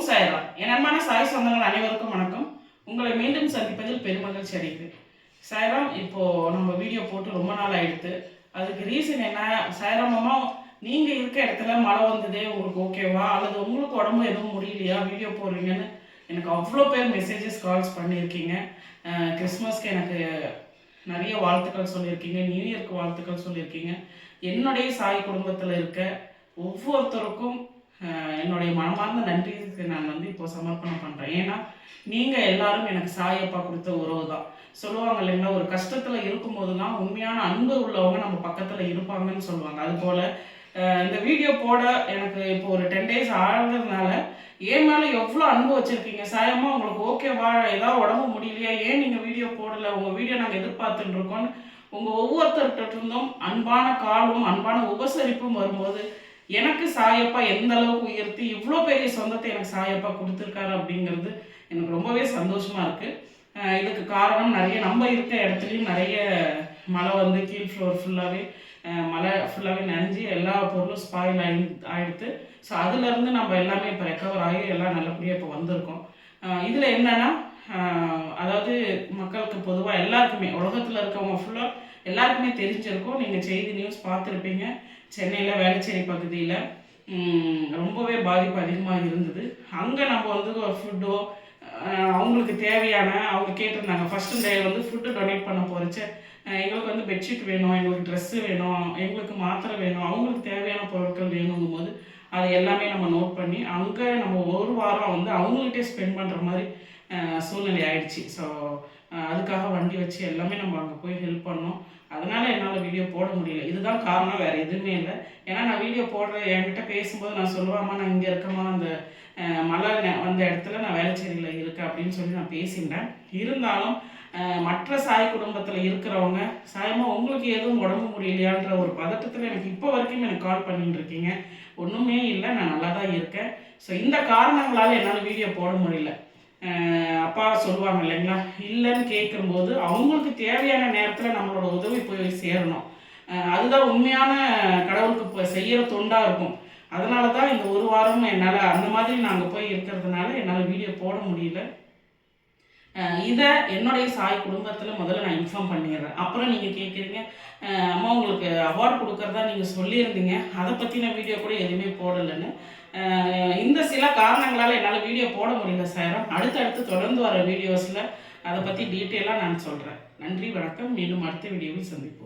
ஓம் சாய்ராம். என் அன்பான சாய் சொந்தங்கள் அனைவருக்கும் வணக்கம். உங்களை மீண்டும் சந்திப்பதில் பெருமகிழ்ச்சி அடையுது சாய்ராம் இப்போ நம்ம வீடியோ போட்டு ரொம்ப நாள் ஆயிடுத்து. அதுக்கு ரீசன் என்ன? சாய்ராம் அம்மா நீங்க இருக்க இடத்துல மழை வந்ததே உங்களுக்கு ஓகேவா அல்லது உங்களுக்கு உடம்பு எதுவும் முடியலையா? வீடியோ போடுறீங்கன்னு எனக்கு அவ்வளோ பேர் மெசேஜஸ் கால்ஸ் பண்ணியிருக்கீங்க. கிறிஸ்மஸ்க்கு எனக்கு நிறைய வாழ்த்துக்கள் சொல்லியிருக்கீங்க. நியூ இயர்க்கு வாழ்த்துக்கள் சொல்லியிருக்கீங்க. என்னுடைய சாய் குடும்பத்தில் இருக்க ஒவ்வொருத்தருக்கும் என்னுடைய மனமார்ந்த நன்றிக்கு நான் வந்து இப்போ சமர்ப்பணம் பண்ணுறேன் ஏன்னா நீங்கள் எல்லாரும் எனக்கு சாயப்பா கொடுத்த உறவு தான். சொல்லுவாங்க இல்லைங்களா ஒரு கஷ்டத்தில் இருக்கும்போது தான் உண்மையான அன்பு உள்ளவங்க நம்ம பக்கத்தில் இருப்பாங்கன்னு சொல்லுவாங்க. அதுபோல் இந்த வீடியோ போட எனக்கு இப்போ ஒரு டென் டேஸ் ஆகிறதுனால ஏன் மேலே எவ்வளோ அன்பு வச்சுருக்கீங்க? சாயமா உங்களுக்கு ஓகேவா ஏதாவது உடம்பு முடியலையா? ஏன் நீங்கள் வீடியோ போடலை? உங்கள் வீடியோ நாங்கள் எதிர்பார்த்துட்டு இருக்கோம்னு உங்கள் ஒவ்வொருத்தர்கிட்ட இருந்தும் அன்பான காலும் அன்பான உபசரிப்பும் வரும்போது எனக்கு சாயப்பா எந்த அளவுக்கு உயர்த்தி இவ்வளோ பெரிய சொந்தத்தை எனக்கு சாயப்பா கொடுத்துருக்காரு அப்படிங்கிறது எனக்கு ரொம்பவே சந்தோஷமா இருக்கு. இதுக்கு காரணம் நிறைய நம்ம இருக்க இடத்துலையும் நிறைய மழை வந்து கீழ் ஃப்ளோர் ஃபுல்லாகவே மழை ஃபுல்லாகவே நனைஞ்சு எல்லா பொருளும் ஸ்பாயில் ஆகி ஆயிடுத்து. ஸோ அதுலேருந்து நம்ம எல்லாமே இப்போ ரெக்கவர் ஆகி எல்லாம் நல்லபடியாக இப்போ வந்திருக்கோம். இதில் என்னென்னா அதாவது மக்களுக்கு பொதுவாக எல்லாருக்குமே உலகத்தில் இருக்கவங்க ஃபுல்லாக எல்லாருக்குமே தெரிஞ்சிருக்கும். நீங்கள் செய்தி நியூஸ் பார்த்துருப்பீங்க. சென்னையில் வேளச்சேரி பகுதியில் ரொம்பவே பாதிப்பு அதிகமாக இருந்தது. அங்கே நம்ம வந்து ஒரு ஃபுட்டோ அவங்களுக்கு தேவையான அவங்க கேட்டிருந்தாங்க. ஃபஸ்ட்டு டே வந்து ஃபுட்டு டொனேட் பண்ண போகிறச்ச எங்களுக்கு வந்து பெட்ஷீட் வேணும் எங்களுக்கு ட்ரெஸ்ஸு வேணும் எங்களுக்கு மாத்திரை வேணும் அவங்களுக்கு தேவையான பொருட்கள் வேணுங்கும் போது அது எல்லாமே நம்ம நோட் பண்ணி அங்கே நம்ம ஒரு வாரம் வந்து அவங்கள்ட்டே ஸ்பெண்ட் பண்ணுற மாதிரி சூழ்நிலை ஆயிடுச்சு. ஸோ அதுக்காக வண்டி வச்சு எல்லாமே நம்ம அங்கே போய் ஹெல்ப் பண்ணோம். அதனால வீடியோ போட முடியல. இதுதான் காரணம். வேறு எதுவுமே இல்லை. ஏன்னா நான் வீடியோ போடுற என்கிட்ட பேசும்போது நான் சொல்லுவாமா நான் இங்கே இருக்கமா அந்த அஹ், மலை வந்த இடத்துல நான் வேலைச்சேரியில் இருக்கேன் அப்படின்னு சொல்லி நான் பேசிட்டேன் இருந்தாலும் மற்ற சாய் குடும்பத்தில் இருக்கிறவங்க சாயமா உங்களுக்கு எதுவும் உடம்பு முடியலையான்ற ஒரு பதட்டத்தில் எனக்கு இப்போ வரைக்கும் எனக்கு கால் பண்ணிட்டு இருக்கீங்க ஒன்றுமே இல்லை. நான் நல்லா தான் இருக்கேன். ஸோ இந்த காரணங்களால் என்னால் வீடியோ போட முடியல. அப்பா சொல்லுவாங்க இல்லைங்களா? இல்லைன்னு கேட்கும்போது அவங்களுக்கு தேவையான நேரத்தில் நம்மளோட உதவி போய் சேரணும். அதுதான் உண்மையான கடவுளுக்கு இப்போ செய்கிற தொண்டாக இருக்கும். அதனால தான் இந்த ஒரு வாரம் என்னால் அந்த மாதிரி நாங்கள் போய் இருக்கிறதுனால என்னால் வீடியோ போட முடியல. இதை என்னுடைய சாய் குடும்பத்தில் முதல்ல நான் இன்ஃபார்ம் பண்ணிடுறேன். அப்புறம் நீங்கள் கேட்குறீங்க அம்மா உங்களுக்கு அவார்டு கொடுக்கறதா நீங்கள் சொல்லியிருந்தீங்க. அதை பற்றின வீடியோ கூட எதுவுமே போடலைன்னு. இந்த சில காரணங்களால் என்னால் வீடியோ போட முடியல சாரம் அடுத்தடுத்து தொடர்ந்து வர வீடியோஸில் அதை பற்றி டீட்டெயிலாக நான் சொல்கிறேன் நன்றி வணக்கம். மீண்டும் அடுத்த வீடியோவில் சந்திப்போம்.